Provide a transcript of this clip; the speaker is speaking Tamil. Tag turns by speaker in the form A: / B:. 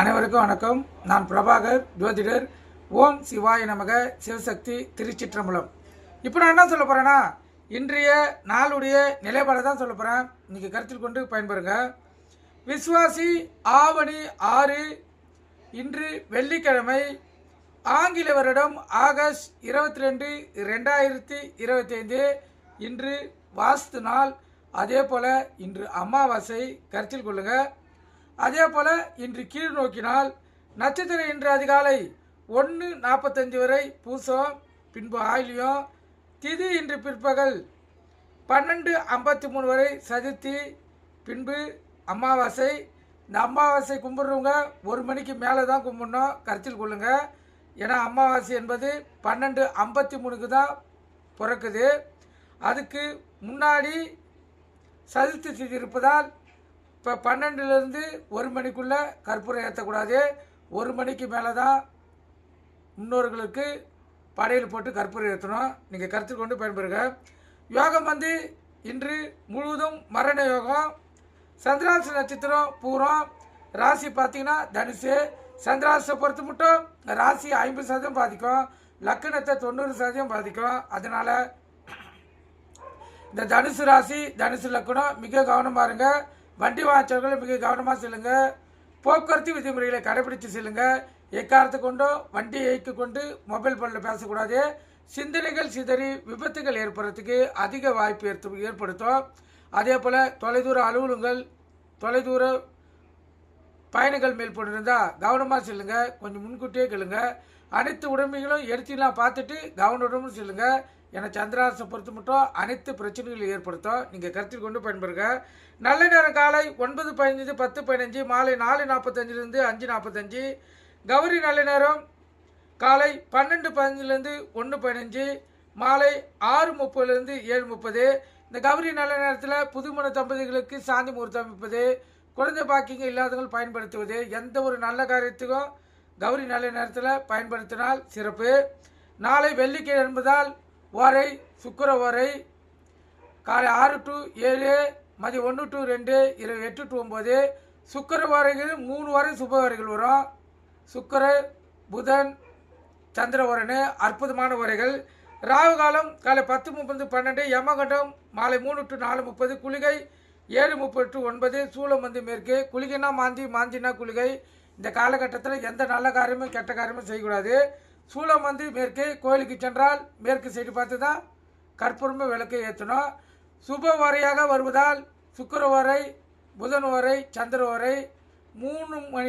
A: அனைவருக்கும் வணக்கம். நான் பிரபாகர் ஜோதிடர். ஓம் சிவாய நமக சிவசக்தி திருச்சிற்றம்பலம். இப்போ நான் என்ன சொல்ல போகிறேன்னா இன்றைய நாளுடைய நிலைப்பாடை தான் சொல்ல போகிறேன் இன்றைக்கி கருத்தில் கொண்டு பயன்பெறுங்க. விஸ்வாசி ஆவணி ஆறு இன்று வெள்ளிக்கிழமை ஆங்கில வருடம் ஆகஸ்ட் இருபத்தி ரெண்டு ரெண்டாயிரத்தி இருபத்தைந்து. இன்று வாஸ்து நாள். அதே போல் இன்று அமாவாசை. கருத்தில் கொள்ளுங்கள் அதே போல் இன்று கீழ் நோக்கினால் நட்சத்திரம் இன்று அதிகாலை ஒன்று நாற்பத்தஞ்சு வரை பூசம் பின்பு ஆயிலியம் திதி இன்று பிற்பகல் பன்னெண்டு ஐம்பத்தி மூணு வரை சதுர்த்தி பின்பு அமாவாசை. இந்த அமாவாசை கும்பிட்றவங்க ஒரு மணிக்கு மேலே தான் கும்பிடணும் கருத்தில் கொள்ளுங்க. ஏன்னா அமாவாசை என்பது பன்னெண்டு ஐம்பத்தி மூணுக்கு தான் பிறக்குது. அதுக்கு முன்னாடி சதுர்த்தி திதி இருப்பதால் இப்போ பன்னெண்டுலேருந்து ஒரு மணிக்குள்ளே கற்பூரம் ஏற்றக்கூடாது ஒரு மணிக்கு மேலே தான் முன்னோர்களுக்கு படையில் போட்டு கற்பூரம் ஏற்றணும் நீங்கள் கருத்து கொண்டு பயன்பெறுங்க யோகம் வந்து இன்று முழுவதும் மரண யோகம். சந்திராச நட்சத்திரம் பூரம். ராசி பார்த்தீங்கன்னா தனுசு. சந்திராசை பொறுத்து மட்டும் ராசி ஐம்பது சதவீதம் பாதிக்கும். லக்கணத்தை தொண்ணூறு சதவீதம் பாதிக்கும். அதனால் இந்த தனுசு ராசி தனுசு லக்கணம் மிக கவனமாக இருங்க. வண்டி வாய்ச்சவர்கள் மிக கவனமாக செல்லுங்க. போக்குவரத்து விதிமுறைகளை கடைபிடித்து செல்லுங்க. எக்காரத்து கொண்டோ வண்டியை இயக்கி கொண்டு மொபைல் ஃபோனில் பேசக்கூடாது. சிந்தனைகள் சிதறி விபத்துகள் ஏற்படுறதுக்கு அதிக வாய்ப்பு ஏற்ப ஏற்படுத்தும். அதே போல் தொலைதூர அலுவலகங்கள் தொலைதூர பயணிகள் மேல் போட்டிருந்தால் கவனமாக செல்லுங்க. கொஞ்சம் முன்கூட்டியே கேளுங்க. அனைத்து உடைமைகளும் எடுத்துலாம் பார்த்துட்டு கவனமுடன் செல்லுங்கள் என சந்திராசம் பொறுத்து மட்டும் அனைத்து பிரச்சனைகளை ஏற்படுத்தும். நீங்கள் கருத்தில் கொண்டு பயன்பெறுங்க. நல்ல நேரம் காலை ஒன்பது பதினஞ்சு பத்து பதினஞ்சு மாலை நாலு நாற்பத்தஞ்சிலேருந்து அஞ்சு நாற்பத்தஞ்சு. கௌரி நல்ல நேரம். காலை பன்னெண்டு பதினஞ்சுலேருந்து ஒன்று பதினஞ்சு. மாலை ஆறு முப்பதுலேருந்து ஏழு முப்பது. இந்த கௌரி நல்ல நேரத்தில் புதுமண தம்பதிகளுக்கு சாந்தி முகூர்த்தம் அமைப்பது குழந்தை பாக்கிங்க இல்லாதவர்கள் பயன்படுத்துவது எந்த ஒரு நல்ல காரியத்துக்கும் கௌரி நல்ல நேரத்தில் பயன்படுத்தினால் சிறப்பு. நாளை வெள்ளிக்கிழமை என்பதால் ஓரை சுக்கர ஓரை காலை ஆறு டு ஏழு மதியம் ஒன்று டு ரெண்டு இரவு எட்டு டு ஒம்பது சுக்கர மூணு வரை சுபவரைகள் வரும். சுக்கர புதன் சந்திரவரனு அற்புதமான உரைகள் ராகு காலம் காலை பத்து முப்பது பன்னெண்டு யமகண்டம் மாலை மூணு டு நாலு முப்பது குளிகை ஏழு முப்பது டு ஒன்பது சூளம் வந்து மேற்கு. குளிகைனா மாந்தி மாந்தினா குளிகை. இந்த காலகட்டத்தில் எந்த நல்ல காரியமும் கெட்ட காரியமும் செய்யக்கூடாது. சூளம் வந்து மேற்கு கோயிலுக்கு சென்றால் மேற்கு சைடு பார்த்து தான் கற்பூரம விளக்கை ஏற்றணும். சுப வரையாக வருவதால் சுக்கர வரை புதன் வரை சந்திர வரை மூணு மணி